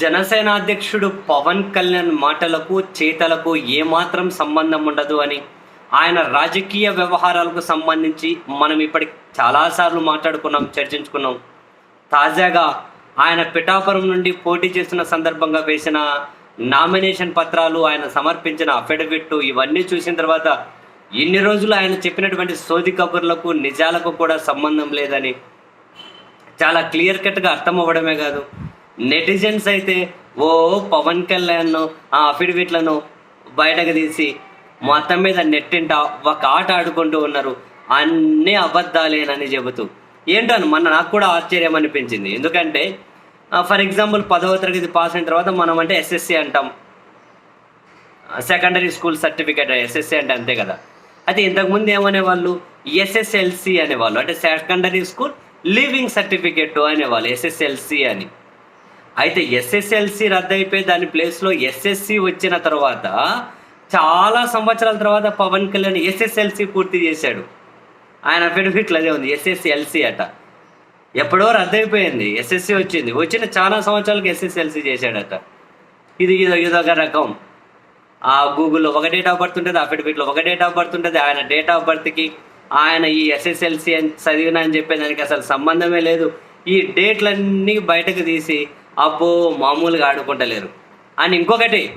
జనసేన అధ్యక్షుడు పవన్ కళ్యాణ్ మాటలకు చేతలకు ఏమాత్రం సంబంధం ఉండదు అని ఆయన రాజకీయ వ్యవహారాలకు సంబంధించి మనం ఇప్పటికి చాలాసార్లు మాట్లాడుకున్నాం చర్చించుకున్నాం. తాజాగా ఆయన పిఠాపురం నుండి పోటీ చేస్తున్న సందర్భంగా వేసిన నామినేషన్ పత్రాలు ఆయన సమర్పించిన అఫిడవిట్ ఇవన్నీ చూసిన తర్వాత ఇన్ని రోజులు ఆయన చెప్పినటువంటి సోది కబుర్లకు నిజాలకు కూడా సంబంధం లేదని చాలా క్లియర్ కట్గా అర్థం అవ్వడమే కాదు. నెటిజన్స్ అయితే ఓ పవన్ కళ్యాణ్ ఆ అఫిడవిట్లను బయటకు తీసి మొత్తం మీద నెట్టింట ఒక ఆట ఆడుకుంటూ ఉన్నారు. అన్నీ అబద్ధాలేనని చెబుతూ. ఏంటో మొన్న నాకు కూడా ఆశ్చర్యం అనిపించింది. ఎందుకంటే ఫర్ ఎగ్జాంపుల్ పదవ తరగతి పాస్ అయిన తర్వాత మనం అంటే ఎస్ఎస్సి అంటాం. సెకండరీ స్కూల్ సర్టిఫికేట్ ఎస్ఎస్సి అంటే అంతే కదా. అయితే ఇంతకుముందు ఏమనేవాళ్ళు? ఎస్ఎస్ఎల్సి అనేవాళ్ళు. అంటే సెకండరీ స్కూల్ లీవింగ్ సర్టిఫికెట్ అనేవాళ్ళు ఎస్ఎస్ఎల్సి అని. అయితే ఎస్ఎస్ఎల్సి రద్దయిపోయి దాని ప్లేస్లో ఎస్ఎస్సి వచ్చిన తర్వాత చాలా సంవత్సరాల తర్వాత పవన్ కళ్యాణ్ ఎస్ఎస్ఎల్సి పూర్తి చేశాడు. ఆయన బెనిఫిట్లు అదే ఉంది ఎస్ఎస్ఎల్సి అట. ఎప్పుడో రద్దయిపోయింది ఎస్ఎస్సి వచ్చింది. వచ్చిన చాలా సంవత్సరాలకు ఎస్ఎస్ఎల్సి చేశాడట. ఇది ఇదో ఇదొక రకం. ఆ గూగుల్లో ఒక డేట్ ఆఫ్ బర్త్ ఉంటుంది అఫిడవిట్లో ఒక డేట్ ఆఫ్ బర్త్ ఉంటుంది ఆయన డేట్ ఆఫ్ బర్త్కి ఆయన ఈ ఎస్ఎస్ఎల్సి అని చదివినా అని చెప్పేదానికి అసలు సంబంధమే లేదు. ఈ డేట్లన్నీ బయటకు తీసి అబ్బో మామూలుగా ఆడుకుంటలేరు. అండ్ ఇంకొకటి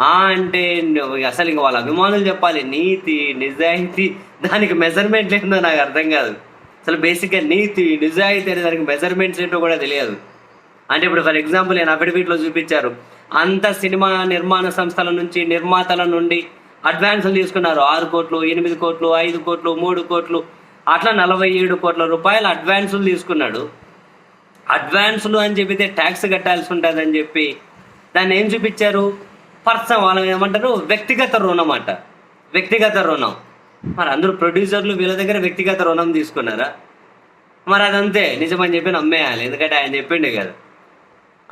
అంటే అసలు ఇంక వాళ్ళ అభిమానులు చెప్పాలి నీతి నిజాయితీ దానికి మెజర్మెంట్ ఏందో నాకు అర్థం కాదు. అసలు బేసిక్గా నీతి నిజాయితీ అనే దానికి మెజర్మెంట్స్ ఏంటో కూడా తెలియదు. అంటే ఇప్పుడు ఫర్ ఎగ్జాంపుల్ నేను అఫిడవిట్లో చూపించారు. అంత సినిమా నిర్మాణ సంస్థల నుంచి నిర్మాతల నుండి అడ్వాన్సులు తీసుకున్నారు. ఆరు కోట్లు ఎనిమిది కోట్లు ఐదు కోట్లు మూడు కోట్లు అట్లా నలభై ఏడు కోట్ల రూపాయలు అడ్వాన్సులు తీసుకున్నాడు. అడ్వాన్స్లు అని చెప్పితే ట్యాక్స్ కట్టాల్సి ఉంటుంది అని చెప్పి దాన్ని ఏం చూపించారు? పర్సన్ వాళ్ళు ఏమంటారు? వ్యక్తిగత రుణం అంట. వ్యక్తిగత రుణం. మరి అందరూ ప్రొడ్యూసర్లు వీళ్ళ దగ్గర వ్యక్తిగత రుణం తీసుకున్నారా? మరి అదంతే. నిజమని చెప్పి నమ్మేయాలి. ఎందుకంటే ఆయన చెప్పిండే కదా.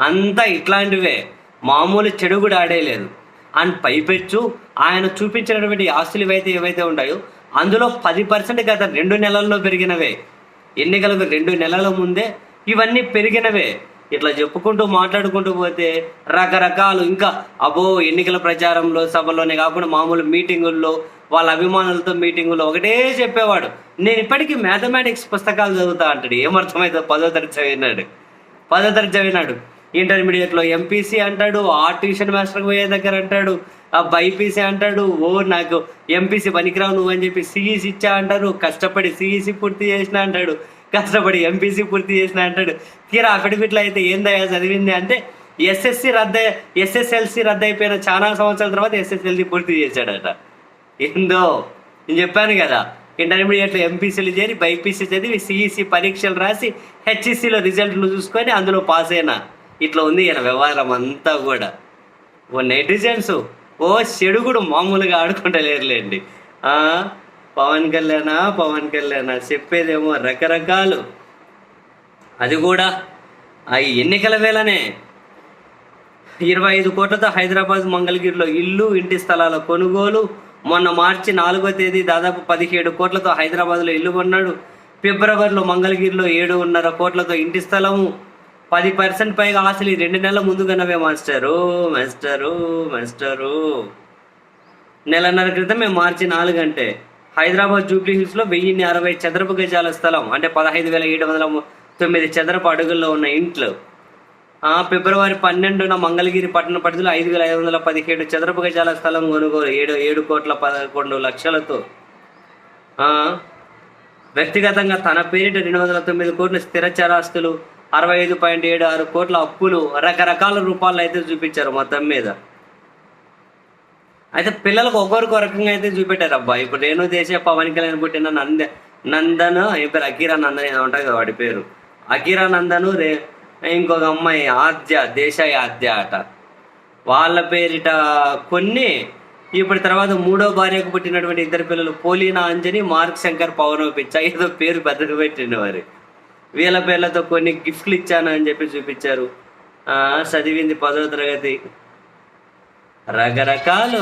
అంతా ఇట్లాంటివే. మామూలు చెడు కూడా ఆడేయలేదు అండ్ పైపెచ్చు. ఆయన చూపించినటువంటి ఆస్తులు ఏవైతే ఏవైతే ఉంటాయో అందులో పది పర్సెంట్ గత రెండు నెలల్లో పెరిగినవే. ఎన్నికలకు రెండు నెలల ముందే ఇవన్నీ పెరిగినవే. ఇట్లా చెప్పుకుంటూ మాట్లాడుకుంటూ పోతే రకరకాలు ఇంకా అబో ఎన్నికల ప్రచారంలో సభలోనే కాకుండా మామూలు మీటింగుల్లో వాళ్ళ అభిమానులతో మీటింగుల్లో ఒకటే చెప్పేవాడు. నేను ఇప్పటికీ మ్యాథమెటిక్స్ పుస్తకాలు చదువుతా అంటాడు. ఏమర్థమైతే పదో తరగతి చదివినాడు. పదో తరగతి చదివినాడు. ఇంటర్మీడియట్లో ఎంపీసీ అంటాడు ఆ ట్యూషన్ మాస్టర్కి పోయే దగ్గర అంటాడు ఆ బైపీసీ అంటాడు ఓ నాకు ఎంపీసీ పనికిరావు నువ్వు అని చెప్పి సిఈసి ఇచ్చా అంటారు కష్టపడి సిఈసి పూర్తి చేసిన అంటాడు. కష్టపడి ఎంపీసీ పూర్తి చేసిన అంటాడు. తీరా అఫిడవిట్లు అయితే ఏందయ్యా చదివింది అంటే ఎస్ఎస్సి రద్ద ఎస్ఎస్ఎల్సి రద్దయిపోయిన చాలా సంవత్సరాల తర్వాత ఎస్ఎస్ఎల్సి పూర్తి చేశాడట. ఏందో? నేను చెప్పాను కదా ఇంటర్మీడియట్లో ఎంపీసీలు చేరి బైపీసీ చదివి సిఈసి పరీక్షలు రాసి హెచ్ఈసీలో రిజల్ట్లు చూసుకొని అందులో పాస్ అయినా. ఇట్లా ఉంది ఈయన వ్యవహారం అంతా కూడా. ఓ నెటిజన్స్ ఓ చెడుగుడు మామూలుగా ఆడుకుంటలేరులేండి. ఆ, పవన్ కళ్యాణ పవన్ కళ్యాణ చెప్పేదేమో రకరకాలు. అది కూడా ఆ ఎన్నికల వేళనే. ఇరవై ఐదు కోట్లతో హైదరాబాద్ మంగళగిరిలో ఇల్లు ఇంటి స్థలాల కొనుగోలు. మొన్న మార్చి నాలుగో తేదీ దాదాపు పదిహేడు కోట్లతో హైదరాబాద్లో ఇల్లు కొన్నాడు. ఫిబ్రవరిలో మంగళగిరిలో ఏడున్నర కోట్లతో ఇంటి స్థలము. పది పర్సెంట్ పైగా ఆశలు ఈ రెండు నెలల ముందుగానవే మాస్టరు మాస్టరు మాస్టరు. నెలన్నర క్రితమే మార్చి నాలుగు అంటే హైదరాబాద్ జూబ్లీ హిల్స్లో వెయ్యిన్ని అరవై చదరపు గజాల స్థలం అంటే పదహైదు వేల ఏడు వందల తొమ్మిది చదరపు అడుగుల్లో ఉన్న ఇంట్లో. ఫిబ్రవరి పన్నెండున మంగళగిరి పట్టణ పరిధిలో ఐదు వేల ఐదు వందల పదిహేడు చదరపు గజాల స్థలం కొనుగోలు ఏడు ఏడు కోట్ల పదకొండు లక్షలతో. వ్యక్తిగతంగా తన పేరిట రెండు వందల తొమ్మిది కోట్ల స్థిర చరాస్తులు అరవై ఐదు పాయింట్ ఏడు ఆరు కోట్ల అప్పులు రకరకాల రూపాల్లో అయితే చూపించారు మొత్తం మీద. అయితే పిల్లలకు ఒక్కొరికి రకంగా అయితే చూపెట్టారు అబ్బా ఇప్పుడు నేను దేశ పవన్ కళ్యాణ్ పుట్టిన నంద నందన్ ఏం పేరు? అకీరా నందన్ ఏదో ఉంటుంది కదా వాడి పేరు. అకీరా నందను రే ఇంకొక అమ్మాయి ఆద్య దేశాయి ఆద్య అట. వాళ్ళ పేరిట కొన్ని ఇప్పుడు తర్వాత మూడో భార్యకు పుట్టినటువంటి ఇద్దరు పిల్లలు పోలీనా అంజని మార్క్ శంకర్ పవన్ పిచ్చ ఏదో పేరు పెద్దగా పెట్టిండు వారి వీళ్ళ పేర్లతో కొన్ని గిఫ్ట్లు ఇచ్చాను అని చెప్పి చూపించారు. చదివింది పదో తరగతి. రకరకాలు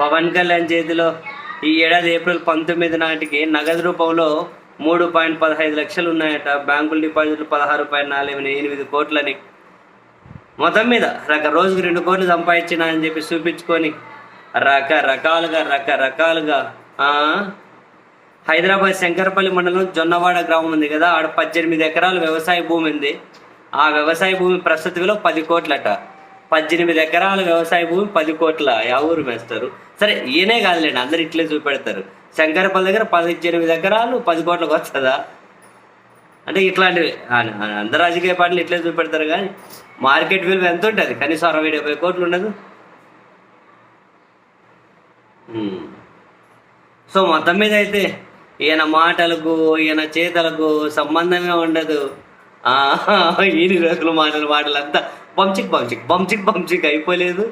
పవన్ కళ్యాణ్ చేతిలో ఈ ఏడాది ఏప్రిల్ పంతొమ్మిది నాటికి నగదు రూపంలో మూడు పాయింట్ పదహైదు లక్షలు ఉన్నాయట. బ్యాంకుల డిపాజిట్లు పదహారు పాయింట్ నాలుగు ఎనిమిది కోట్లని. మొత్తం మీద రక రోజుకు రెండు కోట్లు సంపాదించిన అని చెప్పి చూపించుకొని రకరకాలుగా రకరకాలుగా హైదరాబాద్ శంకరపల్లి మండలం జొన్నవాడ గ్రామం ఉంది కదా. ఆడ పద్దెనిమిది ఎకరాల వ్యవసాయ భూమి ఉంది. ఆ వ్యవసాయ భూమి ప్రస్తుత విలువ పది కోట్లట. పద్దెనిమిది ఎకరాల వ్యవసాయ భూమి పది కోట్ల ఆ ఊరు వేస్తారు. సరే ఈయనే కాదులేండి అందరు ఇట్లే చూపెడతారు. శంకరపల్లి దగ్గర పద్దెనిమిది ఎకరాలు పది కోట్లకు వస్తుందా? అంటే ఇట్లాంటివి అందరు రాజకీయ పార్టీలు ఇట్లే చూపెడతారు కానీ మార్కెట్ విలువ ఎంత ఉంటుంది? కనీసం అరవై డెబ్బై కోట్లు ఉండదు. సో మొత్తం మీద అయితే ఈయన మాటలకు ఈయన చేతలకు సంబంధమే ఉండదు. ఈయన రోజుల మాటలు మాటలు అంతా బంచిక్ బంచిక్ బంచిక్ బంచిక్ అయిపోలేదు.